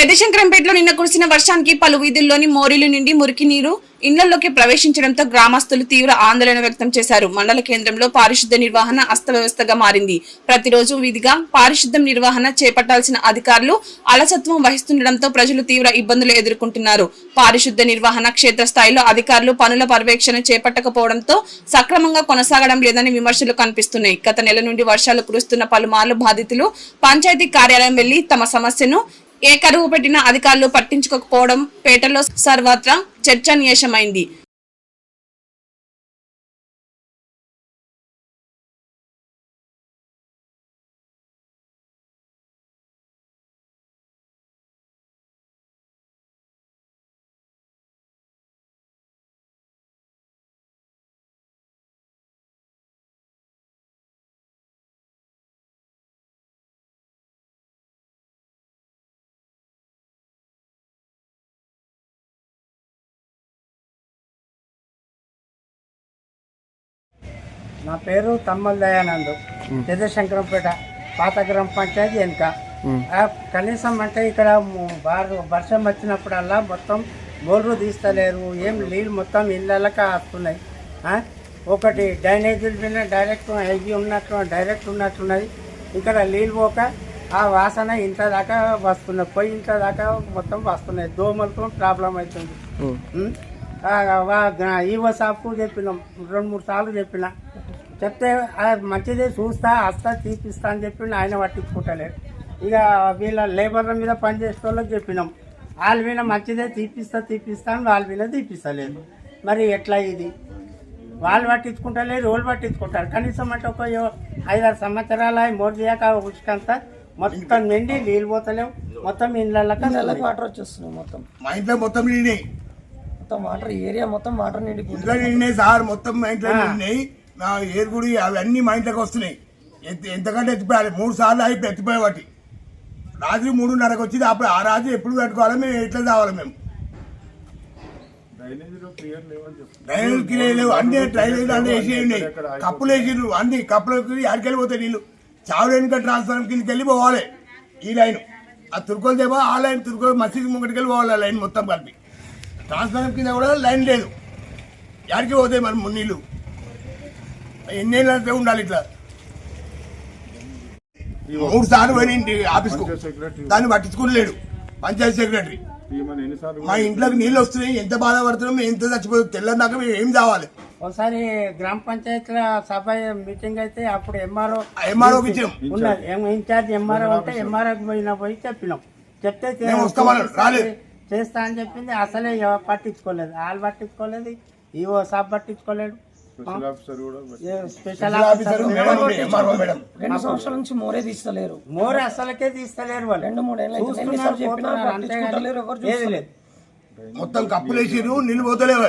పెద్దశంకరంపేటలో నిన్న కురిసిన వర్షానికి పలు వీధుల్లోని మోరీలు నిండి మురికి నీరు ఇళ్ళలోకి ప్రవేశించడంతో గ్రామస్తులు తీవ్ర ఆందోళన వ్యక్తం చేశారు. మండల కేంద్రంలో పారిశుద్ధ నిర్వహణ అస్తవ్యవస్థగా మారింది. ప్రతిరోజు విధిగా పారిశుద్ధం నిర్వహణ చేపట్టాల్సిన అధికారులు అలసత్వం వహిస్తుండటంతో ప్రజలు తీవ్ర ఇబ్బందులు ఎదుర్కొంటున్నారు. పారిశుద్ధ నిర్వహణ క్షేత్రస్థాయిలో అధికారులు పనుల పర్యవేక్షణ చేపట్టకపోవడంతో సక్రమంగా కొనసాగడం లేదని విమర్శలు కనిపిస్తున్నాయి. గత నెల నుండి వర్షాలు కురుస్తున్న పలుమార్లు బాధితులు పంచాయతీ కార్యాలయం వెళ్ళి తమ సమస్యను ఏ కరువు పెట్టినా అధికారులు పట్టించుకోకపోవడం పేటలో సర్వత్రా చర్చనీయాంశమైంది. నా పేరు తమ్మల దయానంద్. పెద్దశంకరంపేట పాత గ్రామ పంచాయతీ వెనుక కనీసం అంటే ఇక్కడ వర్షం వచ్చినప్పుడల్లా మొత్తం బోర్లు తీస్తలేరు. ఏం నీళ్ళు మొత్తం ఇళ్ళకి వస్తున్నాయి? ఒకటి డ్రైనేజీల మీద డైరెక్ట్ హెవీ ఉన్నట్టు డైరెక్ట్ ఉన్నట్టున్నది. ఇక్కడ నీళ్ళు పోక ఆ వాసన ఇంత దాకా వస్తున్నాయి పొయ్యి ఇంత దాకా మొత్తం వస్తున్నాయి దోమలతో ప్రాబ్లం అవుతుంది. ఈవో సాబ్కు చెప్పినాం. రెండు మూడు సార్లు చెప్పిన. చెప్తే "ఆ, మంచిదే చూస్తా వస్తా తీపిస్తా అని చెప్పి ఆయన పట్టించుకుంటలేడు ఇక వీళ్ళ లేబర్ల మీద పనిచేసే వాళ్ళకి చెప్పినాం. వాళ్ళ మీద మంచిదే తీపిస్తా తీపిస్తా అని వాళ్ళ మీద తీపిస్తలేదు. మరి ఎట్లా ఇది? వాళ్ళు పట్టించుకుంటలేరు వాళ్ళు పట్టించుకుంటారు. కనీసం అంటే ఒక ఐదారు సంవత్సరాల మోర్దియాక ఉసుకంతా మొత్తం నిండి నీళ్ళు పోతలేవు. మొత్తం ఇళ్ళకి వాటర్ వచ్చేస్తున్నాయి మొత్తం. మా ఇంట్లో మొత్తం నిండినాయి. మొత్తం వాటర్ ఏరియా మొత్తం వాటర్ నిండిపోతుంది. ఇంట్లో నిండినాయి సార్ మొత్తం మా ఇంట్లో నిండినాయి. నా ఏరుగుడి అవన్నీ మా ఇంట్లోకి వస్తున్నాయి. ఎంత ఎంతకంటే ఎత్తిపోయాలి. మూడు సార్లు అయిపోయి ఎత్తిపోయేవాటి రాత్రి మూడున్నరకు వచ్చింది అప్పుడు ఆ రాత్రి ఎప్పుడు పెట్టుకోవాలి మేము ఎట్లా కావాలి మేము? డ్రైనేజ్ క్లియర్ లేవు. అన్ని డ్రైనేజ్ అన్ని వేసి ఉన్నాయి. కప్పులు వేసిండ్రు అన్ని కప్పులకి ఆడికెళ్ళిపోతాయి నీళ్ళు చావులు వెనుక ట్రాన్స్ఫార్మర్ కిందకి వెళ్ళి పోవాలి ఈ లైన్. ఆ తుర్కోలు దేమో ఆ లైన్ తుర్కోలు మసీద్ ముంగటికి వెళ్ళి పోవాలి ఆ లైన్ మొత్తం కలిపి. ట్రాన్స్ఫార్మర్ కింద కూడా లైన్ లేదు. యాడికి పోతాయి మరి నీళ్ళు ఎన్నేళ్ళంటే ఉండాలి ఇట్లా. మూడు సార్లు పోయిన ఆఫీస్కు. దాన్ని పట్టించుకోలేడు పంచాయతీ సెక్రటరీ. మా ఇంట్లోకి నీళ్ళు వస్తున్నాయి. ఎంత బాధపడుతున్నాం ఎంత చచ్చిపోతుంది తెల్లందాక మేము ఏం కావాలి ఒకసారి గ్రామ పంచాయతీల సభ మీటింగ్ అయితే అప్పుడు ఎంఆర్ఓ ఇచ్చినాం ఉన్నది ఏం ఇన్ఛార్జ్ ఎంఆర్ఓ ఉంటే ఎంఆర్ఓకి పోయినా పోయి చెప్పినాం. చెప్తే. చేస్తా అని చెప్పింది. అసలే పట్టించుకోలేదు. వాళ్ళు పట్టించుకోలేదు. ఈవో సాబ్ పట్టించుకోలేడు స్పెషల్ ఆఫీసర్ రెండు సంవత్సరాల నుంచి మోరే తీస్తలేరు. మోర్ అసలకే తీస్తలేరు వాళ్ళు. రెండు మూడు ఏళ్ళు అయితే చూస్తున్నారు, ఎన్నిసార్లు చెప్పినా పోతున్నారు, అంతేగాని పట్టించుకుంటలేరు ఎవరు ఏది చూస్తలేరు. లేదు మొత్తం కప్పులు వేసిర్రు నీళ్ళు పోతలేవు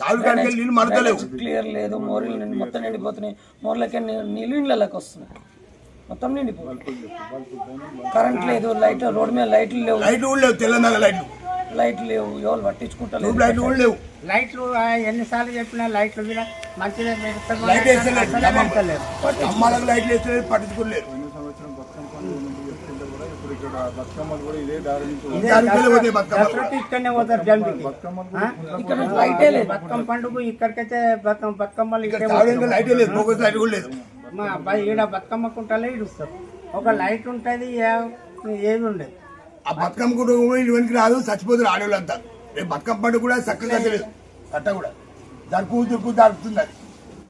చాలు కాడికి నీళ్ళు మడతలేవు క్లియర్ లేదు మోరీలు నిండి మొత్తం నిండిపోతున్నాయి. మోర్లకి నీళ్ళు ఇళ్ళకి వస్తున్నాయి. మొత్తం నిండిపోతుంది కరెంట్ లేదు లైట్ రోడ్ మీద లైట్లు లేవు. లైట్లు కూడా లేవు తెల్లందాక లైట్లు. లైట్లు లేవు ఎవరు పట్టించుకుంటలేరు ట్యూబ్ లైట్లు కూడా లేవు. లైట్లు ఎన్నిసార్లు చెప్పినా లైట్లు మీద మంచిగా లైట్. అమ్మాలకు లైట్లు వేస్తలేదు పట్టించుకోలేరు బతుకమ్మ? ఇక్కడ లైటే లేదు. పండుగ ఇక్కడికైతే బతుకమ్మ లైట్ లేదు ఫోకస్ లైట్ కూడా లేదు. మా అబ్బాయి ఈడ బతుకమ్మ కుంటలే ఇడుస్తారు. ఒక లైట్ ఉంటుంది ఏది ఉండదు. ఆ బతుకమ్మ కూడా ఇవన్నీ రాదు చచ్చిపోతారు ఆడవాళ్ళంతా. రేపు బతుకమ్మ పండుగ కూడా చక్కగా తెలియదు కట్ట కూడా. దరుకు దుక్కు దరుకుతుంది అది.